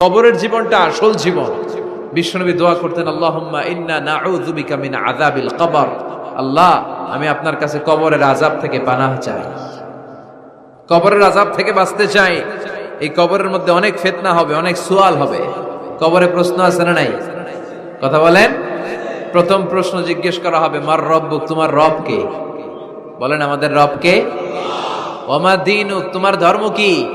কবরের জীবনটা আসল জীবন। বিশ্বনবী দোয়া করতেন, আল্লাহুম্মা ইন্না নাউযু বিকা মিন আযাবিল কবর। আল্লাহ, আমি আপনার কাছে কবরের আযাব থেকে পানাহ চাই। কবরের আযাব থেকে বাঁচতে চাই। এই কবরের মধ্যে অনেক ফিতনা হবে, অনেক সুয়াল হবে। কবরে প্রশ্ন আছে না নাই? কথা বলেন। প্রথম প্রশ্ন জিজ্ঞেস করা হবে, মার রব্বুক তোমার রব কে? বলেন, আমাদের রব কে? ওমা দিনুক, তোমার ধর্ম কি?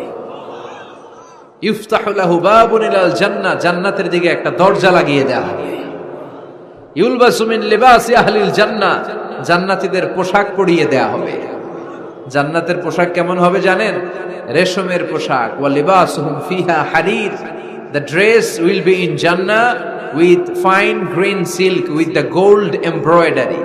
ইফতাহু লাহু বাবুন ইলাল জান্নাতের দিকে একটা দরজা লাগিয়ে দেওয়া হবে। ইউলবাসু মিন লিবাসি আহলিল জান্নাতীদের পোশাক পরিয়ে দেওয়া হবে। জান্নাতের পোশাক কেমন হবে জানেন? রেশমের পোশাক। ওয়া লিবাসুহুম ফিহা হারির। The dress will be in Jannah with fine green silk with the gold embroidery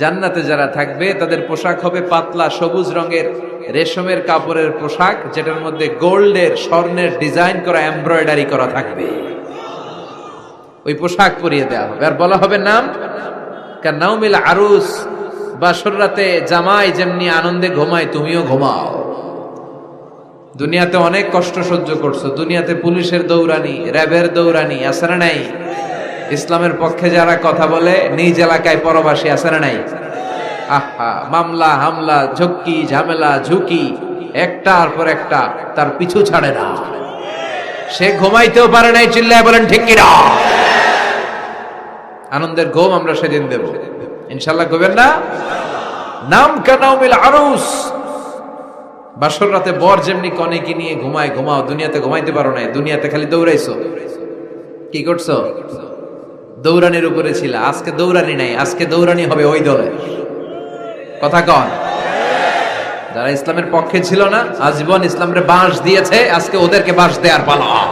জান্নাতে যারা থাকবে, তাদের পোশাক হবে পাতলা সবুজ রঙের। রেশমের কাপড়ের পোশাক, যেটার মধ্যে গোল্ডের, স্বর্ণের ডিজাইন করা, এমব্রয়ডারি করা থাকবে। ওই পোশাক পরিয়ে দেওয়া হবে। আর বলা হবে নাম? নাউমিল আরুস, বাসর রাতে জামাই যেমনি আনন্দে ঘুমায়, তুমিও ঘুমাও। দুনিয়াতে অনেক কষ্ট সহ্য করছ। দুনিয়াতে পুলিশের দৌড়ানি, র্যাবের দৌড়ানি না নাই। ইসলামের পক্ষে যারা কথা বলে, নিজ এলাকায় পরবাসী আছে নাই। আহা, মামলা, হামলা, ঝক্কি, ঝামেলা, ঝুঁকি, একটার পর একটা তার পিছু ছাড়ে না। সে ঘুমাইতেও পারে নাই, চিল্লায় বলেন, ঠিক কিনা? আনন্দের ঘুম আমরা সেদিন দেব। ইনশাল্লাহ ঘুমেন না? নাম কানাউমিল আরুস। বাসর রাতে বর যেমনি কনেকে নিয়ে ঘুমায়, ঘুমাও, দুনিয়াতে ঘুমাইতে পারো না দুনিয়াতে খালি দৌড়াইছো। কি করছ? দৌড়ানির উপরে ছিল, আজকে দৌড়ানি নাই, আজকে দৌড়ানি হবে ওই দলে। কথা কন। যারা ইসলামের পক্ষে ছিল না, আজীবন ইসলামের বাঁশ দিয়েছে, আজকে ওদেরকে বাঁশ দেওয়ার পালা।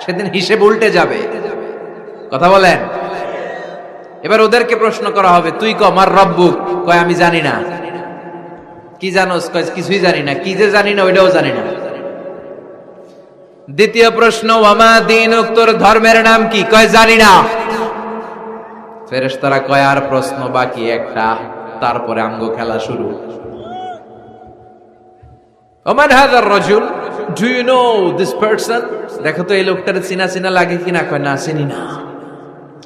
সেদিন হিসেব উল্টে যাবে। কথা বলেন? এবার ওদেরকে প্রশ্ন করা হবে, তুই ক, মার রব্বুক কয়, আমি জানি না। কি জানোস কয়, কিছুই জানি না। কি যে জানি না, ওইটাও জানি না। দ্বিতীয় প্রশ্ন, ওয়ামা দিন তোর ধর্মের নাম কি? কয়, জানি না। ফেরেশতারা কয়, আর প্রশ্ন বাকি একটা। তারপরে আঙ্গ খেলা শুরু। দেখো তো এই লোকটার চিনা চিনা লাগে কিনা? কয়, না, চিনি না।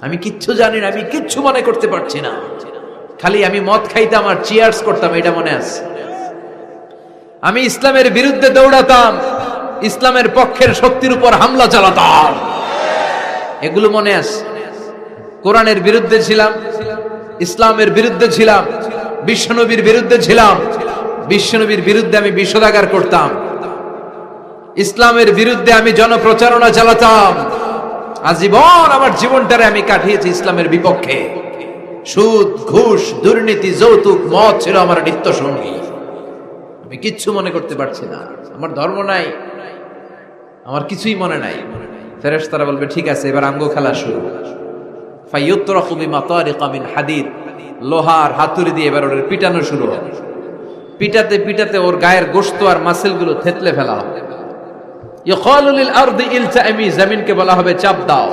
আমি কিচ্ছু জানি না, আমি কিচ্ছু মনে করতে পারছি না। খালি আমি মদ খাইতাম আর চিয়ার্স করতাম, এটা মনে আছে। আমি ইসলামের বিরুদ্ধে দৌড়াতাম, ইসলামের পক্ষের শক্তির উপর হামলা চালাতাম। এগুলো মনে আছে। কোরআনের বিরুদ্ধে ছিলাম ইসলামের বিরুদ্ধে ছিলাম, বিশ্বনবীর বিরুদ্ধে ছিলাম, বিশ্বনবীর বিরুদ্ধে আমি বিষোদাগার করতাম। ইসলামের বিরুদ্ধে আমি জনপ্রচারণা চালাতাম। আজীবন আমার জীবনটারে আমি কাটিয়েছি ইসলামের বিপক্ষে। সুদ, ঘুষ, দুর্নীতি, যৌতুক, মদ ছিল আমার নিত্য সঙ্গী আমি কিচ্ছু মনে করতে পারছি না। আমার ধর্ম নাই। আমার কিছুই মনে নাই। ফেরেশ তারা বলবে, ঠিক আছে, এবার আঙ্গ খেলা শুরু। হাদিদ। লোহার হাতুড়ি দিয়ে এবার ওর পিটানো শুরু হবে পিটাতে পিটাতে ওর গায়ের গোশত আর থেতলে ফেলা হবে চাপ দাও।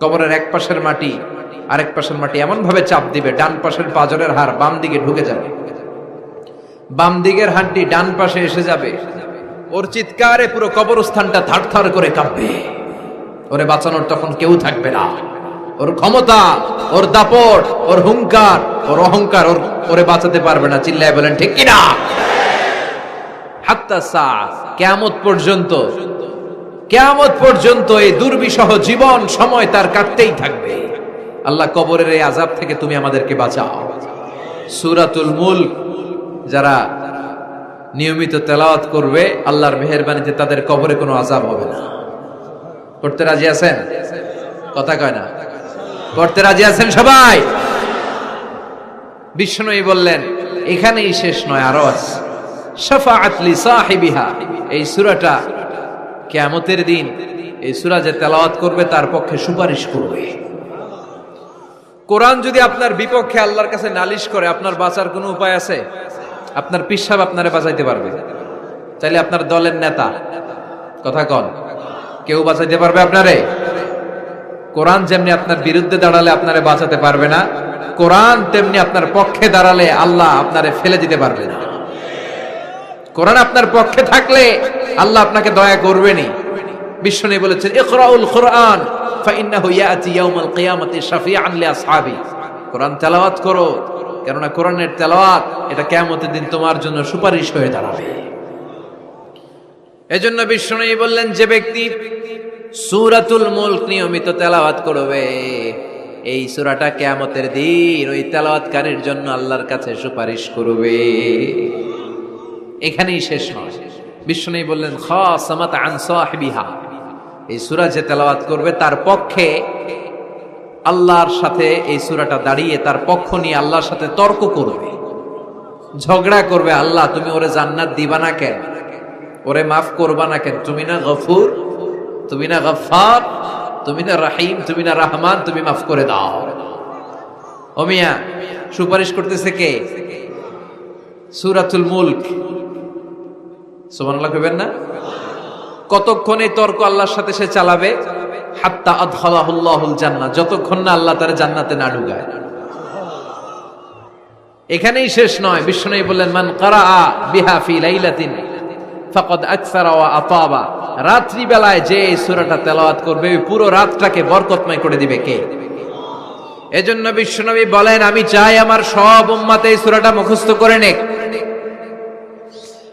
কবরের এক পাশের মাটি, আরেক পাশের মাটি এমন ভাবে চাপ দিবে, ডান পাশের পাজরের হার বাম দিকে ঢুকে যাবে। বাম দিকের হাড্ডি ডান পাশে এসে যাবে। ওর চিৎকারে পুরো কবরস্থানটা থার করে কাঁপবে। ওরে বাঁচানোর তখন কেউ থাকবে না। ওর ক্ষমতা, ওর দাপট, ওর হুঙ্কার, ওর অহংকার ওর ওরে বাঁচাতে পারবে না। চিল্লায় বলেন, ঠিক কিনা? হাত্তা সা, কেয়ামত পর্যন্ত কেয়ামত পর্যন্ত এই দুর্বিষহ জীবন সময় তার কাটতেই থাকবে। আল্লাহ কবরের এই আজাব থেকে তুমি আমাদেরকে বাঁচাও। সুরাতুল মুল্ক যারা নিয়মিত তেলাওয়াত করবে, আল্লাহর মেহরবানিতে তাদের কবরে কোনো আজাব হবে না। করতে রাজি আছেন? কথা কয় না। করতে রাজি আছেন সবাই? বিষ্ণুই বললেন, এখানেই শেষ নয়, আরও আছে। শাফাআত লি সাহিবিহা, এই সূরাটা কিয়ামতের দিন, এই সূরা যে তেলাওয়াত করবে তার পক্ষে সুপারিশ করবে। কোরআন যদি আপনার বিপক্ষে আল্লাহর কাছে নালিশ করে, আপনার বাঁচার কোনো উপায় আছে? আপনার পিসাব আপনারে বাঁচাইতে পারবে। তাইলে আপনার দলের নেতা। কথা কন। কেউ বাঁচাইতে পারবে আপনারে? কোরআন যেমনি আপনার বিরুদ্ধে দাঁড়ালে আপনারে বাঁচাতে পারবে না, কোরআন তেমনি আপনার পক্ষে দাঁড়ালে আল্লাহ আপনারে ফেলে দিতে পারবে না। কোরআন আপনার পক্ষে থাকলে আল্লাহ আপনাকে দয়া করবেনি বিশ্ব নেই বলেছেন, ইকরাউল কোরআন, ফাইন্নাহু ইয়াতি ইয়াউমাল কিয়ামাতি শাফিআন লিআসহাবি কোরআন তেলাওয়াত করো। কেননা কোরআনের তেলাওয়াত এটা কিয়ামতের দিন তোমার জন্য সুপারিশ হয়ে দাঁড়াবে। এজন্য নেই বললেন, যে ব্যক্তি সুরাতুল মুলক নিয়মিত তেলাওয়াত করবে, এই সুরাটা কিয়ামতের দিন ওই তেলাওয়াতকারীর জন্য আল্লাহর কাছে সুপারিশ করবে। এখানেই শেষ নয়। বিষ্ণু বললেন খাসামাত আন সাহিবিহা। এই সুরা যে তেলাওয়াত করবে, তার পক্ষে আল্লাহর সাথে এই সুরাটা দাঁড়িয়ে তার পক্ষ নিয়ে আল্লাহর সাথে তর্ক করবে। ঝগড়া করবে, আল্লাহ, তুমি ওরে জান্নাত দিবা না কেন? ওরে মাফ করবা না কেন? তুমি না গফুর, তুমি না গফার তুমি না রাহিম, তুমি না রহমান, তুমি মাফ করে দাও। অমিয়া সুপারিশ করতেছে কে? সুরাতুল মুলক। সুবহানাল্লাহ কইবেন না? কতক্ষণ এই তর্ক আল্লাহর সাথে সে চালাবে? হাত্তা যতক্ষণ না আল্লাহ তার জান্নাতে না ঢুকায়। এখানেই শেষ নয় বিষ্ণু বললেন, মান কারাআ বিহা ফি লাইলাতিন ফাকাদ আকসারা ওয়া আতাবা। রাত্রি যে এই সূরাটা তেলাওয়াত করবে পুরো রাতটাকে বরকতময় করে দিবে কে? এজন্য বিশ্বনবী বলেন, আমি চাই আমার সব উম্মাতে এই সূরাটা মুখস্থ করে নেক।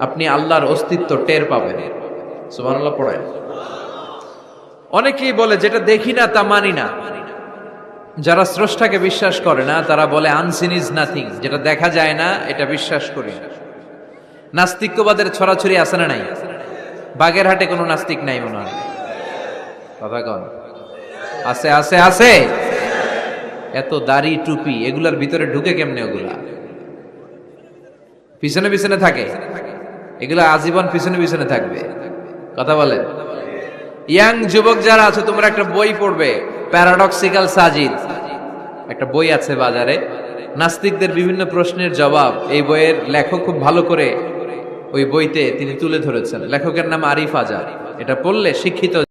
আপনি আল্লাহর অস্তিত্ব টের পাবেন। সুবহানাল্লাহ, পড়েন। অনেকেই বলে, যেটা দেখি না, তা মানি না। যারা স্রষ্টাকে বিশ্বাস করে না, তারা বলে আনসিন ইজ নাথিং যেটা দেখা যায় না, এটা বিশ্বাস করি নাস্তিক্যবাদের ছড়াছড়ি আছে না নাই? বাগের হাটে কোনো নাস্তিক নাই মনে হয়। কথা কন। আছে আছে আছে। এত দাড়ি, টুপি, এগুলার ভিতরে ঢুকে কেমনে ওগুলা? পিছনে পিছনে থাকে। এগুলো আজীবন পিছনে পিছনে থাকবে। কথা বলেন? ইয়াং যুবক যারা আছে, তোমরা একটা বই পড়বে প্যারাডক্সিক্যাল সাজিদ একটা বই আছে বাজারে। নাস্তিকদের বিভিন্ন প্রশ্নের জবাব। এই বইয়ের লেখক খুব ভালো করে ওই বইতে তিনি তুলে ধরেছেন। লেখকের নাম আরিফ আজাদ। এটা পড়লে শিক্ষিত